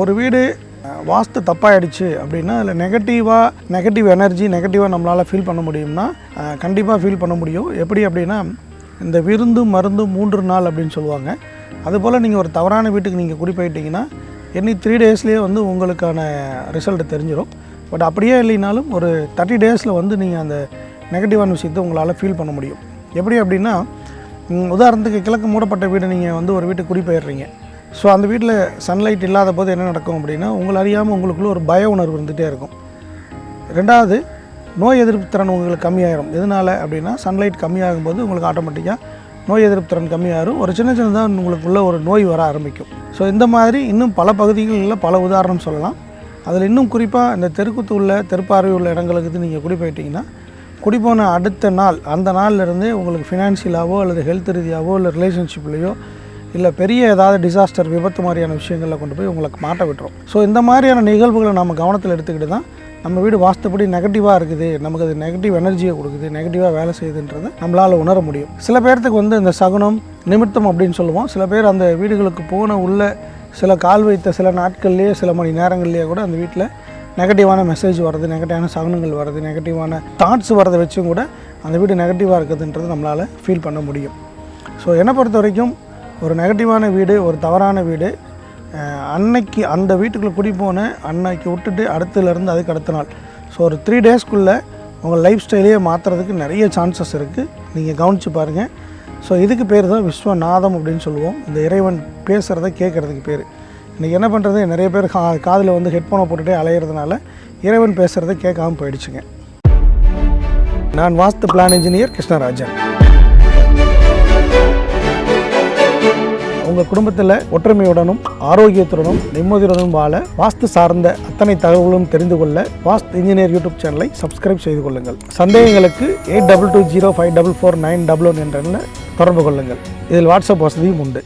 ஒரு வீடு வாஸ்து தப்பாயிடுச்சு அப்படின்னா அதில் நெகட்டிவாக நெகட்டிவ் எனர்ஜி நெகட்டிவாக நம்மளால் ஃபீல் பண்ண முடியும்னா கண்டிப்பாக ஃபீல் பண்ண முடியும். எப்படி அப்படின்னா இந்த விருந்து மருந்து மூன்று நாள் அப்படின்னு சொல்லுவாங்க. அதுபோல் நீங்கள் ஒரு தவறான வீட்டுக்கு நீங்கள் குறிப்பிட்டீங்கன்னா எனி த்ரீ டேஸ்லேயே வந்து உங்களுக்கான ரிசல்ட் தெரிஞ்சிடும் பட் அப்படியே இல்லைனாலும் ஒரு தேர்ட்டி டேஸில் வந்து நீங்கள் அந்த நெகட்டிவான விஷயத்தை உங்களால் ஃபீல் பண்ண முடியும். எப்படி அப்படின்னா உதாரணத்துக்கு கிழக்கு மூடப்பட்ட வீடு நீங்கள் வந்து ஒரு வீட்டுக்கு குடி போயிடுறீங்க ஸோ அந்த வீட்டில் சன்லைட் இல்லாத போது என்ன நடக்கும் அப்படின்னா உங்களை அறியாமல் உங்களுக்குள்ள ஒரு பய உணர்வு இருந்துகிட்டே இருக்கும். ரெண்டாவது நோய் எதிர்ப்பு திறன் உங்களுக்கு கம்மியாயிரும். எதனால் அப்படின்னா சன்லைட் கம்மியாகும் போது உங்களுக்கு ஆட்டோமேட்டிக்காக நோய் எதிர்ப்பு திறன் கம்மியாயிரும். ஒரு சின்ன சின்னதாக உங்களுக்குள்ள ஒரு நோய் வர ஆரம்பிக்கும். ஸோ இந்த மாதிரி இன்னும் பல பகுதிகளில் பல உதாரணம் சொல்லலாம். அதில் இன்னும் குறிப்பாக இந்த தெருக்குத்து உள்ள தெருப்பார்வை உள்ள இடங்களுக்கு நீங்கள் குடி போயிட்டீங்கன்னா குடி போன அடுத்த நாள் அந்த நாள்ல இருந்தே உங்களுக்கு ஃபினான்ஷியலாகவோ அல்லது ஹெல்த் ரீதியாகவோ இல்லை ரிலேஷன்ஷிப்லேயோ இல்லை பெரிய ஏதாவது டிசாஸ்டர் விபத்து மாதிரியான விஷயங்களில் கொண்டு போய் உங்களுக்கு மாட்ட விட்டுரும். ஸோ இந்த மாதிரியான நிகழ்வுகளை நம்ம கவனத்தில் எடுத்துக்கிட்டு தான் நம்ம வீடு வாஸ்துப்படி நெகட்டிவாக இருக்குது நமக்கு அது நெகட்டிவ் எனர்ஜியை கொடுக்குது நெகட்டிவாக வேலை செய்யுதுன்றதை நம்மளால் உணர முடியும். சில பேர்த்துக்கு வந்து இந்த சகுனம் நிமித்தம் அப்படின்னு சொல்லுவோம். சில பேர் அந்த வீடுகளுக்கு போன உள்ள சில கால் வைத்த சில நாட்கள்லேயே சில மணி நேரங்கள்லேயே கூட அந்த வீட்டில் நெகட்டிவான மெசேஜ் வருது நெகட்டிவான சகுனங்கள் வருது நெகட்டிவான தாட்ஸ் வரதை வச்சும் கூட அந்த வீடு நெகட்டிவாக இருக்குதுன்றது நம்மளால் ஃபீல் பண்ண முடியும். ஸோ என்னை பொறுத்த வரைக்கும் ஒரு நெகட்டிவான வீடு ஒரு தவறான வீடு. அன்னைக்கு அந்த வீட்டுக்குள்ளே குடி போனேன் அன்னைக்கு விட்டுட்டு அடுத்துலேருந்து அதுக்கு அடுத்த நாள். ஸோ ஒரு த்ரீ டேஸ்க்குள்ளே உங்கள் லைஃப் ஸ்டைலையே மாற்றுறதுக்கு நிறைய சான்சஸ் இருக்குது நீங்கள் கவனித்து பாருங்கள் ஸோ இதுக்கு பேர் தான் விஸ்வநாதம் அப்படின்னு சொல்லுவோம். இந்த இறைவன் பேசுகிறத கேட்குறதுக்கு பேர். இன்றைக்கி என்ன பண்ணுறது நிறைய பேர் கா காதில் வந்து ஹெட்ஃபோனை போட்டுகிட்டே அலையிறதுனால இறைவன் பேசுகிறத கேட்காம போயிடுச்சுங்க. நான் வாஸ்து பிளான் இன்ஜினியர் கிருஷ்ணராஜன். உங்கள் குடும்பத்தில் ஒற்றுமையுடனும் ஆரோக்கியத்துடனும் நிம்மதியுடனும் வாழ வாஸ்து சார்ந்த அத்தனை தகவலும் தெரிந்து கொள்ள வாஸ்து இன்ஜினியர் யூடியூப் சேனலை சப்ஸ்கிரைப் செய்து கொள்ளுங்கள். சந்தேகங்களுக்கு eight double two zero five double four nine double one என்ற தொடர்பு கொள்ளுங்கள். இதில் வாட்ஸ்அப் வசதியும் உண்டு.